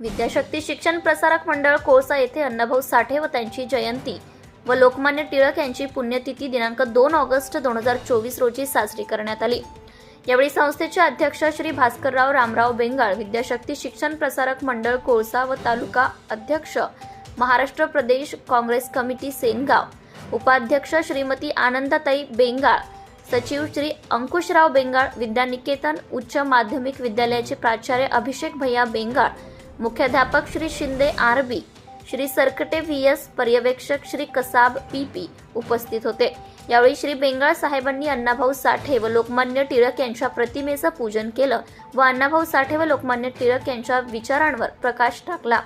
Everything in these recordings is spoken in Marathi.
विद्याशक्ती शिक्षण प्रसारक मंडळ कोळसा येथे अण्णाभाऊ साठे व त्यांची जयंती व लोकमान्य टिळक यांची पुण्यतिथी दिनांक दोन ऑगस्ट दोन हजार चोवीस रोजी साजरी करण्यात आली. यावेळी संस्थेचे अध्यक्ष श्री भास्करराव रामराव बेंगाळ विद्याशक्ती शिक्षण प्रसारक मंडळ कोळसा व तालुका अध्यक्ष महाराष्ट्र प्रदेश काँग्रेस कमिटी सेनगाव उपाध्यक्ष श्रीमती आनंदाताई बेंगाळ सचिव श्री अंकुशराव बेंगाळ विद्यानिकेतन उच्च माध्यमिक विद्यालयाचे प्राचार्य अभिषेक भैया बेंगाळ मुख्याध्यापक Shri Shinde R B Shri Sarkate V S पर्यवेक्षक श्री कसाब पी पी उपस्थित होते. यावेळी श्री बेंगाळ साहेबांनी अण्णाभाऊ साठे व लोकमान्य टिळक यांच्या प्रतिमेचं पूजन केलं व अण्णाभाऊ साठे व लोकमान्य टिळक यांच्या विचारांवर प्रकाश टाकला.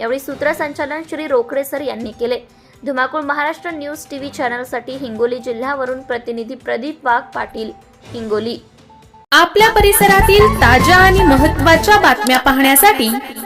यावेळी सूत्रसंचालन श्री रोकडे सर यांनी केले. धुमाकूळ महाराष्ट्र न्यूज टीव्ही चॅनलसाठी हिंगोली जिल्ह्यावरून प्रतिनिधी प्रदीप वाघ पाटील हिंगोली. आपल्या परिसरातील ताज्या आणि महत्त्वाच्या बातम्या पाहण्यासाठी